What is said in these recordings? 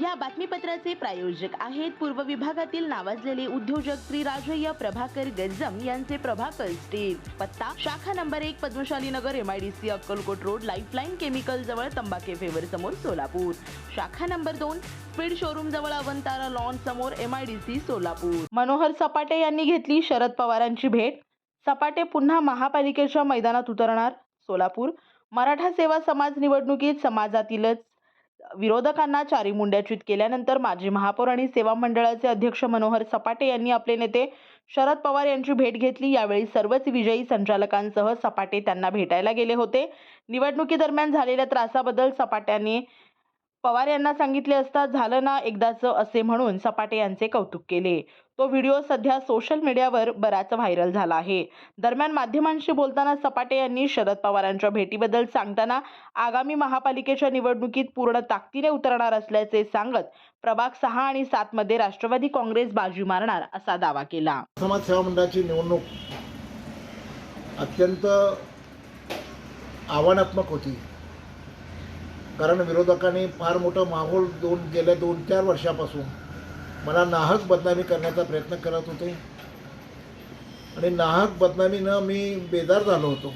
या बातमीपत्राचे प्रायोजक आहेत पूर्व विभागातील नावाजलेले उद्योजक श्री राजय्य प्रभाकर गज्जम यांचे प्रभाकर स्टील पत्ता शाखा नंबर एक Padmashali Nagar M I D C Akkalkot road Lifeline chemical जवळ तंबाखे फेवर समोर सोलापूर. शाखा नंबर दोन स्पीड शोरूम जवळ अवंतारा लॉन समोर सी सोलापूर. मनोहर सपाटे यांनी घेतली शरद पवारांची भेट. सपाटे पुन्हा महापालिकेच्या मैदानात उतरणार सोलापूर. मराठा सेवा समाज निवडणुकीत समाजातीलच विरोधकांना चारी मुंड्याच्युत केल्यानंतर माजी महापौर आणि सेवा मंडळाचे अध्यक्ष मनोहर सपाटे यांनी आपले नेते शरद पवार यांची भेट घेतली. यावेळी सर्वच विजयी संचालकांसह सपाटे त्यांना भेटायला गेले होते. निवडणुकीदरम्यान झालेल्या त्रासाबद्दल सपाट्याने पवार यांना सांगितले असता झालं ना एकदाचं असे म्हणून सपाटे यांचे कौतुक केले. तो व्हिडिओ सध्या सोशल मीडियावर बराच व्हायरल झाला आहे. दरम्यान माध्यमांशी बोलताना सपाटे यांनी शरद पवारांच्या भेटीबद्दल सांगताना आगामी महापालिकेच्या निवडणुकीत पूर्ण ताकदीने उतरणार असल्याचे सांगत प्रभाग सहा आणि सात मध्ये राष्ट्रवादी काँग्रेस बाजी मारणार असा दावा केला. समाज सेवा मंडळाची निवडणूक अत्यंत आव्हानात्मक होती. कारण विरोधकांनी फार मोठं माहोल दोन गेल्या दोन चार वर्षापासून मला नाहक बदनामी करण्याचा प्रयत्न करत होते. आणि नाहक बदनामीनं मी बेजार झालो होतो.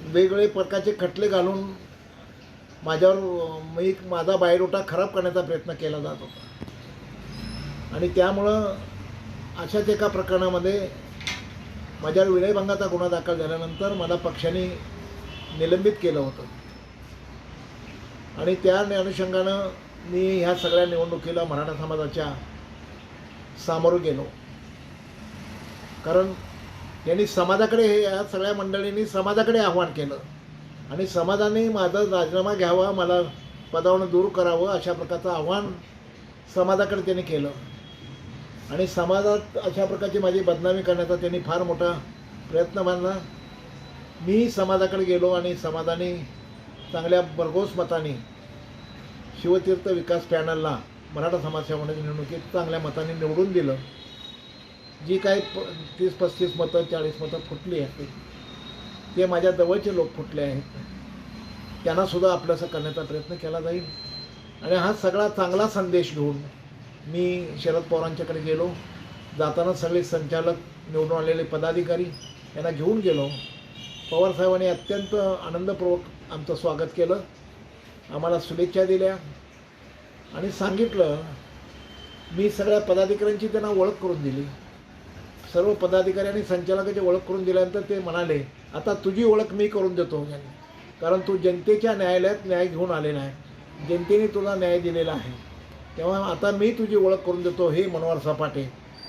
वेगवेगळे प्रकारचे खटले घालून माझ्यावर मी माझा बायरोटा खराब करण्याचा प्रयत्न केला जात होता. आणि त्यामुळं अशाच एका प्रकरणामध्ये माझ्यावर विनयभंगाचा गुन्हा दाखल झाल्यानंतर मला पक्षाने निलंबित केलं होतं. आणि त्या अनुषंगानं मी ह्या सगळ्या निवडणुकीला मराठा समाजाच्या सामोरं गेलो. कारण यांनी समाजाकडे हे या सगळ्या मंडळींनी समाजाकडे आव्हान केलं. आणि समाजाने माझा राजीनामा घ्यावा मला पदावरून दूर करावं अशा प्रकारचं आव्हान समाजाकडे त्यांनी केलं. आणि समाजात अशा प्रकारची माझी बदनामी करण्याचा त्यांनी फार मोठा प्रयत्न मानला. मी समाजाकडे गेलो आणि समाजाने चांगल्या भरघोस मताने शिवतीर्थ विकास पॅनलला मराठा समाज सेवकांच्या निवडणुकीत चांगल्या मताने निवडून दिलं. जी काही प तीस पस्तीस मतं चाळीस मतं फुटली आहेत ते माझ्या जवळचे लोक फुटले आहेत. त्यांनासुद्धा आपलंसं करण्याचा प्रयत्न केला जाईल. आणि हा सगळा चांगला संदेश घेऊन मी शरद पवारांच्याकडे गेलो. जाताना सगळे संचालक निवडून आलेले पदाधिकारी यांना घेऊन गेलो. पवारसाहेबांनी अत्यंत आनंदपूर्वक आमचं स्वागत केलं. आम्हाला शुभेच्छा दिल्या. आणि सांगितलं मी सगळ्या पदाधिकाऱ्यांची त्यांना ओळख करून दिली. सर्व पदाधिकारी आणि संचालकाची ओळख करून दिल्यानंतर ते म्हणाले आता तुझी ओळख मी करून देतो. कारण तू जनतेच्या न्यायालयात न्याय घेऊन आलेला आहे जनतेने तुला न्याय दिलेला आहे. तेव्हा आता मी तुझी ओळख करून देतो हे मनोहर सपाटे.